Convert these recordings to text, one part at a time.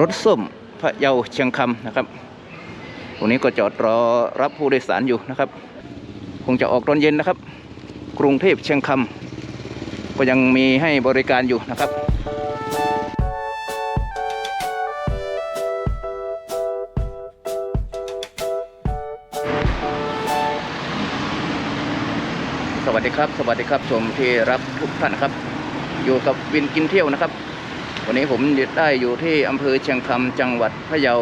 รถส้มพระเยาเชียงคำนะครับตรงนี้ก็จอดรอรับผู้โดยสารอยู่นะครับ คงจะออกตอนเย็นนะครับ กรุงเทพเชียงคำก็ยังมีให้บริการอยู่นะครับสวัสดีครับ สวัสดีครับชมที่รักทุกท่านนะครับ อยู่กับวินกินเที่ยวนะครับ วันนี้ผมได้อยู่ที่อำเภอเชียงคำจังหวัดพะเยา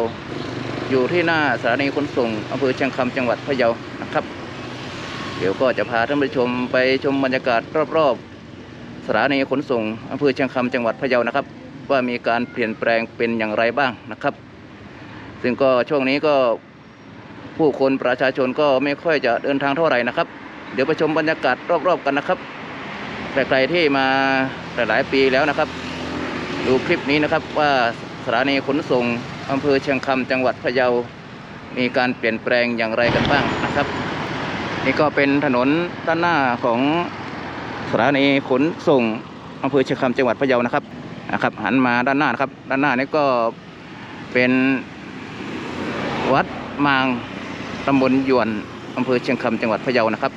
อยู่ที่หน้าสถานีขนส่งอำเภอเชียงคำจังหวัดพะเยานะครับ เดี๋ยวก็จะพาท่านผู้ชมไปชมบรรยากาศรอบๆสถานีขนส่งอำเภอเชียงคำจังหวัดพะเยานะครับ ว่ามีการเปลี่ยนแปลงเป็นอย่างไรบ้างนะครับ ซึ่งก็ช่วงนี้ก็ผู้คนประชาชนก็ไม่ค่อยจะเดินทางเท่าไหร่นะครับ เดี๋ยวไปชมบรรยากาศรอบๆกันนะครับใครๆที่มาหลายๆปีแล้วนะครับ ดูคลิปนี้นะครับว่าสถานีขนส่งอำเภอเชียงคำจังหวัดพะเยา มีการเปลี่ยนแปลงอย่างไรกันบ้างนะครับ นี่ก็เป็นถนนด้านหน้าของสถานีขนส่งอำเภอเชียงคำจังหวัดพะเยานะครับนะครับ หันมาด้านหน้านะครับ ด้านหน้านี่ก็เป็นวัดมางตำบลยวนอำเภอเชียงคำจังหวัดพะเยานะครับ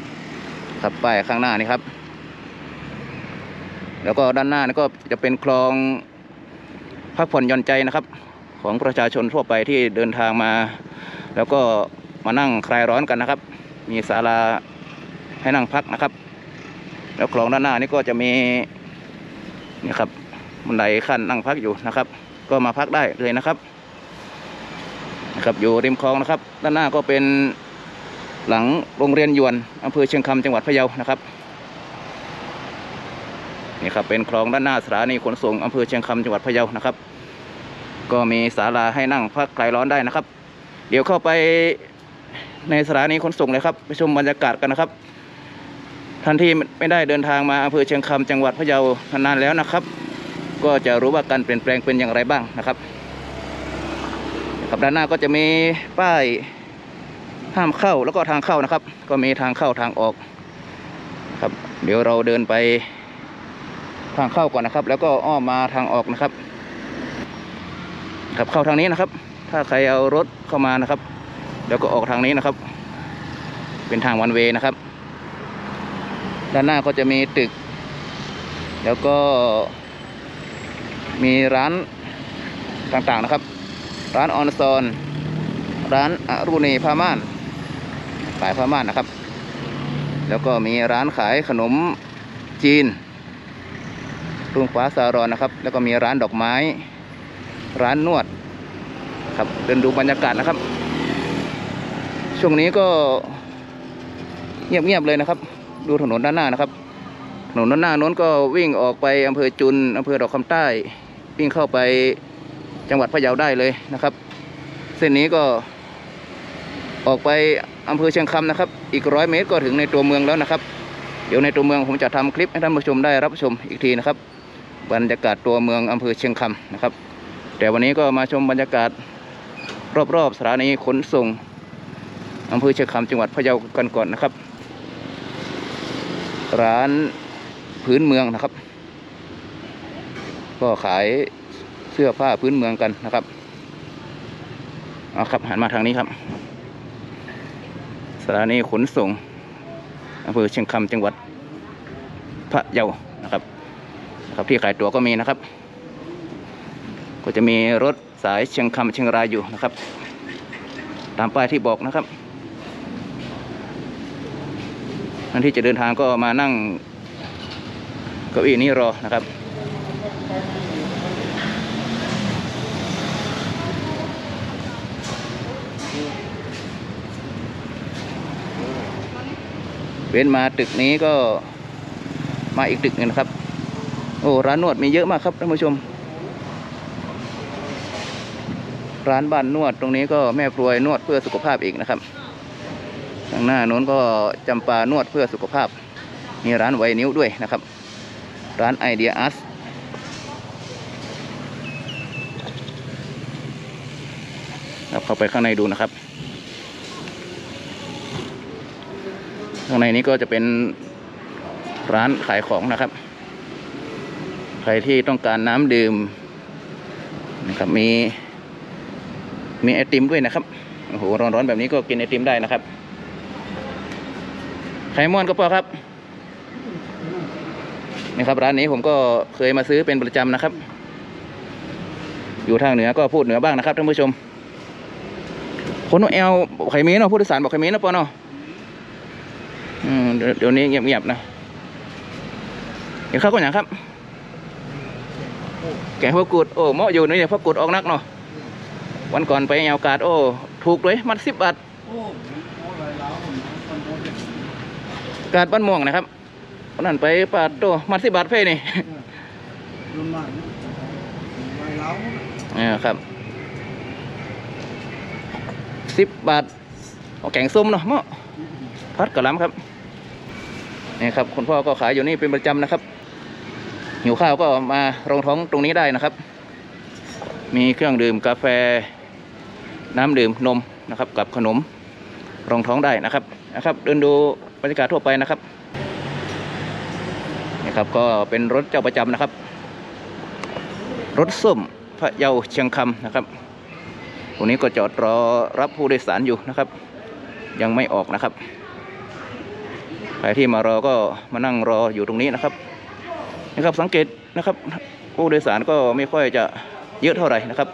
ครับป้ายข้างหน้านี่ครับ แล้วก็ด้านหน้านี่ก็จะเป็นคลอง พักผ่อนหย่อนใจนะครับ ของประชาชนทั่วไปที่เดินทางมา แล้วก็มานั่งคลายร้อนกันนะครับ มีศาลาให้นั่งพักนะครับ แล้วคลองด้านหน้านี่ก็จะมีนี่ครับบันไดขั้นนั่งพักอยู่นะครับ ก็มาพักได้เลยนะครับนะครับอยู่ริมคลองนะครับ ด้านหน้าก็เป็นหลังโรงเรียนยวนอำเภอเชียงคำจังหวัดพะเยานะครับ นี่ครับเป็นคลองด้านหน้าสถานีขนส่งอำเภอเชียงคำจังหวัดพะเยานะครับ ก็มีศาลาให้นั่งพักคลายร้อนได้นะครับ เดี๋ยวเข้าไปในสถานีขนส่งเลยครับไปชมบรรยากาศกันนะครับท่านที่ไม่ได้เดินทางมาอำเภอเชียงคำจังหวัดพะเยานานแล้วนะครับ ก็จะรู้ว่าการเปลี่ยนแปลงเป็นอย่างไรบ้างนะครับครับด้านหน้าก็จะมีป้ายห้ามเข้าแล้วก็ทางเข้านะครับ ก็มีทางเข้าทางออก ครับ เดี๋ยวเราเดินไป ทางเข้าก่อนนะครับ แล้วก็อ้อมมาทางออกนะครับครับเข้าทางนี้นะครับ ถ้าใครเอารถเข้ามานะครับ แล้วก็ออกทางนี้นะครับ เป็นทางวันเวนะครับ ด้านหน้าก็จะมีตึก แล้วก็มีร้านต่างๆนะครับ ร้านออนซอน ร้านอรุณีผ้าม่านขายผ้าม่านนะครับ แล้วก็มีร้านขายขนมจีน รุ่งฟ้าซารอนนะครับ แล้วก็มีร้านดอกไม้ ร้านนวด ครับเดินดูบรรยากาศนะครับ ช่วงนี้ก็เงียบๆเลยนะครับ ดูถนนด้านหน้านะครับ ถนนด้านหน้าน้นก็วิ่งออกไปอำเภอจุนอำเภอดอกคำใต้ วิ่งเข้าไปจังหวัดพะเยาได้เลยนะครับ เส้นนี้ก็ออกไปอำเภอเชียงคำนะครับ อีกร้อยเมตรก็ถึงในตัวเมืองแล้วนะครับ เดี๋ยวในตัวเมืองผมจะทำคลิปให้ท่านผู้ชมได้รับชมอีกทีนะครับ บรรยากาศตัวเมืองอำเภอเชียงคำนะครับ แต่วันนี้ก็มาชมบรรยากาศรอบๆสถานีขนส่งอำเภอเชียงคำจังหวัดพะเยากันก่อนนะครับ ร้านพื้นเมืองนะครับ ก็ขายเสื้อผ้าพื้นเมืองกันนะครับเอาครับหันมาทางนี้ครับสถานีขนส่งอำเภอเชียงคำจังหวัดพะเยา ครับที่ขายตั๋วก็มีนะครับ ก็จะมีรถสายเชียงคำเชียงรายอยู่นะครับ ตามป้ายที่บอกนะครับท่านที่จะเดินทางก็มานั่งเก้าอี้นี้รอนะครับเว้นมาตึกนี้ก็มาอีกตึกหนึงนะครับ อ้ร้านนวดมีเยอะมากครับท่านผู้ชม ร้านบ้านนวดตรงนี้ก็แม่ปรวยนวดเพื่อสุขภาพอีกนะครับทางหน้าโน้นก็จำปานวดเพื่อสุขภาพ มีร้านไวนิ้วด้วยนะครับ ร้านไอเดียอาร์ตครับเข้าไปข้างในดูนะครับ ข้างในนี้ก็จะเป็นร้านขายของนะครับ รที่ต้องการน้ำดื่มนะครับมีมีไอติมด้วยนะครับโอ้โหร้อนๆแบบนี้ก็กินไอติมได้นะครับไข่ม้วนก็พอครับนี่ครับร้านนี้ผมก็เคยมาซื้อเป็นประจำนะครับ อยู่ทางเหนือก็พูดเหนือบ้างนะครับท่านผู้ชม คนแอลไข่มีเนาะผู้โดยสารบอกไข่มีนะปอเนาะอืมเดี๋ยวเดี๋ยวนี้เงียบๆนะเห็นข้าก็อย่างครับ แกงพวกกูดโอ้เหมาะอยู่นี่เนี่ยพวกกูดออกนักเนาะวันก่อนไปแอลกาดโอ้ถูกเลยมัดสิบบาทกาดบ้านม่วงนะครับวันนั้นไปปาดโตมัดสิบบาทเพ่นี่รุ่นมากอะไรแล้วอ่าครับสิบบาทเอาแกงส้มเนาะเหมาะพัดกระหลำครับนี่ครับคุณพ่อก็ขายอยู่นี่เป็นประจำนะครับ หิวข้าวก็มารองท้องตรงนี้ได้นะครับ มีเครื่องดื่มกาแฟ น้ำดื่มนมนะครับ กับขนมรองท้องได้นะครับนะครับ เดินดูบรรยากาศทั่วไปนะครับนี่ครับก็เป็นรถเจ้าประจำนะครับ รถส้มพระเยาเชียงคำนะครับตรงนี้ก็จอดรอรับผู้โดยสารอยู่นะครับ ยังไม่ออกนะครับใครที่มารอก็มานั่งรออยู่ตรงนี้นะครับ นะครับสังเกตนะครับผู้โดยสารก็ไม่ค่อยจะเยอะเท่าไหร่นะครับ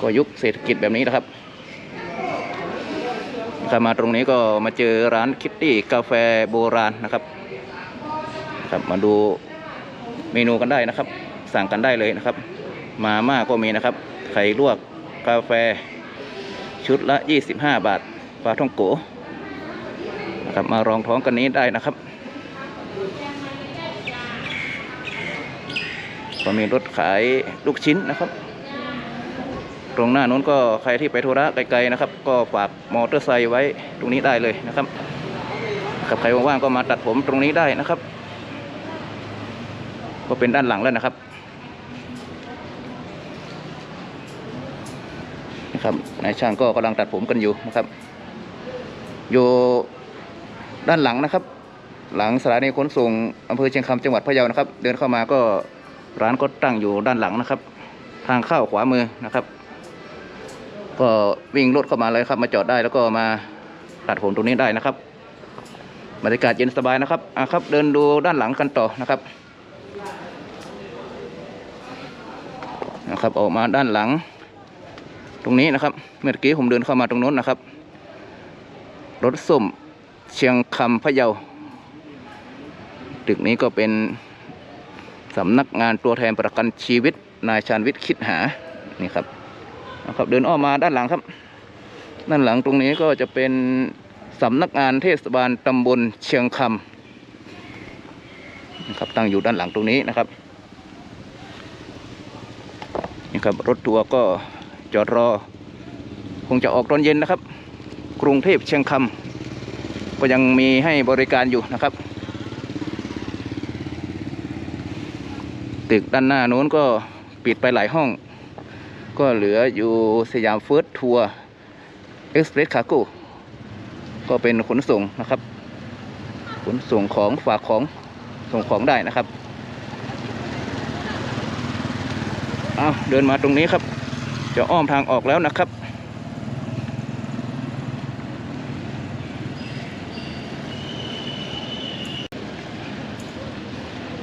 ก็ยุคเศรษฐกิจแบบนี้นะครับครับมาตรงนี้ก็มาเจอร้านคิตตี้กาแฟโบราณนะครับครับมาดูเมนูกันได้นะครับ สั่งกันได้เลยนะครับ มาม่าก็มีนะครับ ไข่ลวกกาแฟชุดละ 25 บาทปลาท่องโกนะครับ มารองท้องกันนี้ได้นะครับ ก็มีรถขายลูกชิ้นนะครับ ตรงหน้านู้นก็ใครที่ไปธุระไกลๆนะครับ ก็ฝากมอเตอร์ไซค์ไว้ตรงนี้ได้เลยนะครับกับใครว่างๆก็มาตัดผมตรงนี้ได้นะครับ ก็เป็นด้านหลังแล้วนะครับนะครับนายช่างก็กำลังตัดผมกันอยู่นะครับ อยู่ด้านหลังนะครับ หลังสถานีขนส่งอำเภอเชียงคำจังหวัดพะเยานะครับ เดินเข้ามาก็ ร้านก็ตั้งอยู่ด้านหลังนะครับ ทางเข้าขวามือนะครับ ก็วิ่งรถเข้ามาเลยครับ มาจอดได้แล้วก็มาตัดผมตรงนี้ได้นะครับบรรยากาศเย็นสบายนะครับอะครับ เดินดูด้านหลังกันต่อนะครับนะครับออกมาด้านหลัง ตรงนี้นะครับ เมื่อกี้ผมเดินเข้ามาตรงโน้นนะครับ รถส้มเชียงคำพะเยาตึกนี้ก็เป็น สำนักงานตัวแทนประกันชีวิตนายชาญวิทย์คิดหานี่ครับนะครับเดินอ้อมมาด้านหลังครับ ด้านหลังตรงนี้ก็จะเป็นสำนักงานเทศบาลตำบลเชียงคำนะครับตั้งอยู่ด้านหลังตรงนี้นะครับนี่ครับรถทัวร์ก็จอดรอ คงจะออกตอนเย็นนะครับ กรุงเทพเชียงคำก็ยังมีให้บริการอยู่นะครับ ตึกด้านหน้านู้นก็ปิดไปหลายห้อง ก็เหลืออยู่สยามเฟิร์สทัวร์เอ็กซ์เพรสคาโก้ก็เป็นขนส่งนะครับ ขนส่งของฝากของส่งของได้นะครับเอาเดินมาตรงนี้ครับ จะอ้อมทางออกแล้วนะครับ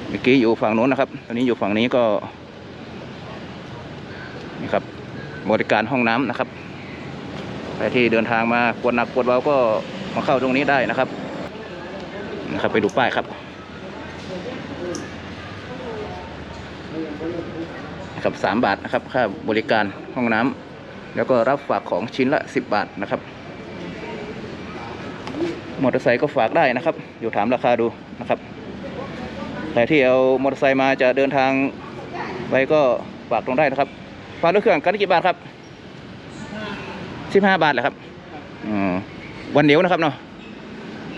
เมื่อ กี้อยู่ฝั่งโน้นนะครับ ตอนนี้อยู่ฝั่งนี้ก็นี่ครับบริการห้องน้ำนะครับใครที่เดินทางมากวดหนักกวดเบาก็มาเข้าตรงนี้ได้นะครับนะครับ ไปดูป้ายครับนะครับสามบาทนะครับค่าบริการห้องน้ำแล้วก็รับฝากของชิ้นละสิบบาทนะครับมอเตอร์ไซค์ก็ฝากได้นะครับ อยู่ถามราคาดูนะครับ แต่ที่เอามอเตอร์ไซค์มาจะเดินทางไปก็ฝากตรงได้นะครับฝากรถเครื่องกันกี่บาทครับสิบห้าบาทแหละครับอ๋อวันเดียวนะครับเนาะ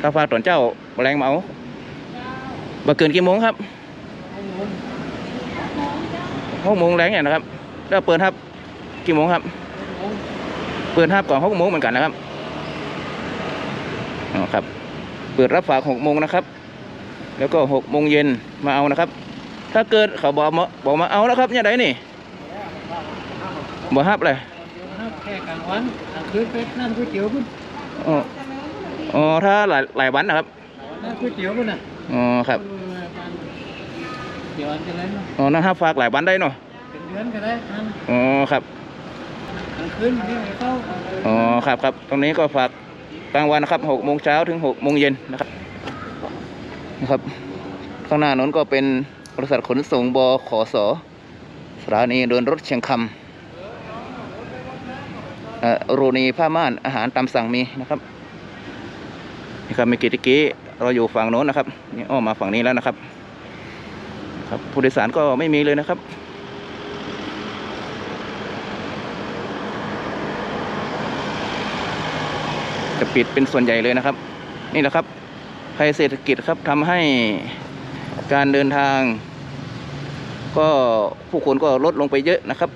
ถ้าฝาตอนเจ้าแรงเมาบ่เกินกี่โมงครับหกโมงแรงเนี่ยนะครับ แล้วเปิดครับ กี่โมงครับ เปิดครับก่อนหกโมงเหมือนกันนะครับอ๋อครับ เปิดรับฝากหกโมงนะครับ แล้วก็หกโมงเย็น มาเอานะครับ ถ้าเกิดเขาบอกมาบอกมาเอาแล้วครับเนี่ยไดนี่บอกฮับเลยแค่กลางวันกลางคืนไปนั่งก๋วยเตี๋ยวพุ่นอ๋ออ๋อถ้าหลายหลายวันนะครับนั่งก๋วยเตี๋ยวพุ่นน่ะอ๋อครับเออเดี๋ยวอันจะไรเนาะอ๋อนะฮะฝากหลายวันได้เนาะเป็นเดือนก็ได้นั่นอ๋อครับกลางคืนนี่ให้เข้าอ๋อครับครับตรงนี้ก็ฝากกลางวันนะครับหกโมงเช้าถึงหกโมงเย็นนะครับนะครับ ข้างหน้านั้นก็เป็นบริษัทขนส่งบขสสถานีเดินรถเชียงคำอ่อโรนีผ้าม่านอาหารตามสั่งมีนะครับนี่ครับเมื่อกี้ตะกี้เราอยู่ฝั่งโน้นนะครับนี่อ้อมมาฝั่งนี้แล้วนะครับ ครับผู้โดยสารก็ไม่มีเลยนะครับจะปิดเป็นส่วนใหญ่เลยนะครับ นี่แหละครับภัยเศรษฐกิจครับทำให้ การเดินทาง ก็ผู้คนก็ลดลงไปเยอะนะครับ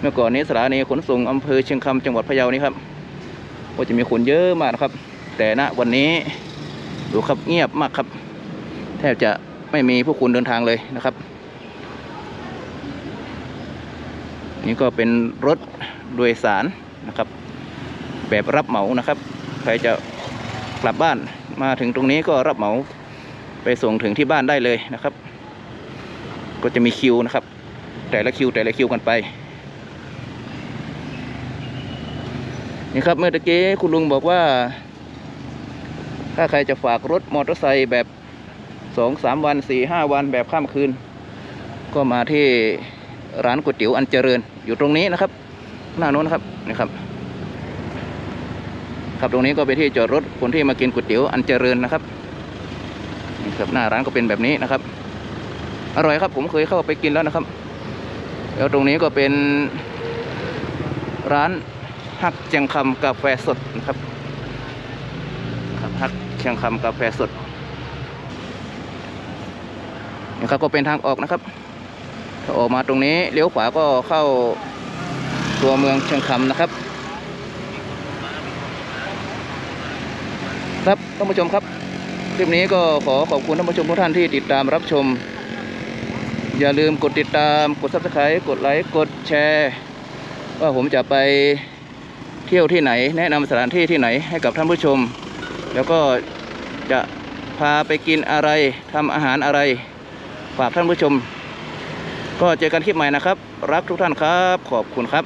เมื่อก่อนนี้สถานีขนส่งอำเภอเชียงคำจังหวัดพะเยานี่ครับก็จะมีคนเยอะมากนะครับ แต่ณวันนี้ดูครับเงียบมากครับ แทบจะไม่มีผู้คนเดินทางเลยนะครับ นี่ก็เป็นรถโดยสารนะครับ แบบรับเหมานะครับ ใครจะกลับบ้านมาถึงตรงนี้ก็รับเหมา ไปส่งถึงที่บ้านได้เลยนะครับ ก็จะมีคิวนะครับ แต่ละคิวแต่ละคิวกันไปนี่ครับเมื่อตะกี้คุณลุงบอกว่า ถ้าใครจะฝากรถมอเตอร์ไซค์แบบสองสามวันสี่ห้าวันแบบข้ามคืน ก็มาที่ร้านก๋วยเตี๋ยวอันเจริญอยู่ตรงนี้นะครับ หน้าโน้นครับนี่ครับ ครับตรงนี้ก็ไปนที่จอดรถคนที่มากินก๋วยเตี๋ยวอันเจริญนะครับ ครับหน้าร้านก็เป็นแบบนี้นะครับ อร่อยครับผมเคยเข้าไปกินแล้วนะครับ แล้วตรงนี้ก็เป็นร้านฮักเชียงคำกาแฟสดนะครับครับฮักเชียงคำกาแฟสดนี่ครับก็เป็นทางออกนะครับถ้าออกมาตรงนี้เลี้ยวขวาก็เข้าตัวเมืองเชียงคำนะครับ ครับท่านผู้ชมครับ คลิปนี้ก็ขอขอบคุณท่านผู้ชมทุกท่านที่ติดตามรับชม อย่าลืมกดติดตาม กด subscribe กดไลค์ กดแชร์ ว่าผมจะไปเที่ยวที่ไหน แนะนำสถานที่ที่ไหนให้กับท่านผู้ชม แล้วก็จะพาไปกินอะไรทำอาหารอะไร ฝากท่านผู้ชม ก็เจอกันคลิปใหม่นะครับ รักทุกท่านครับ ขอบคุณครับ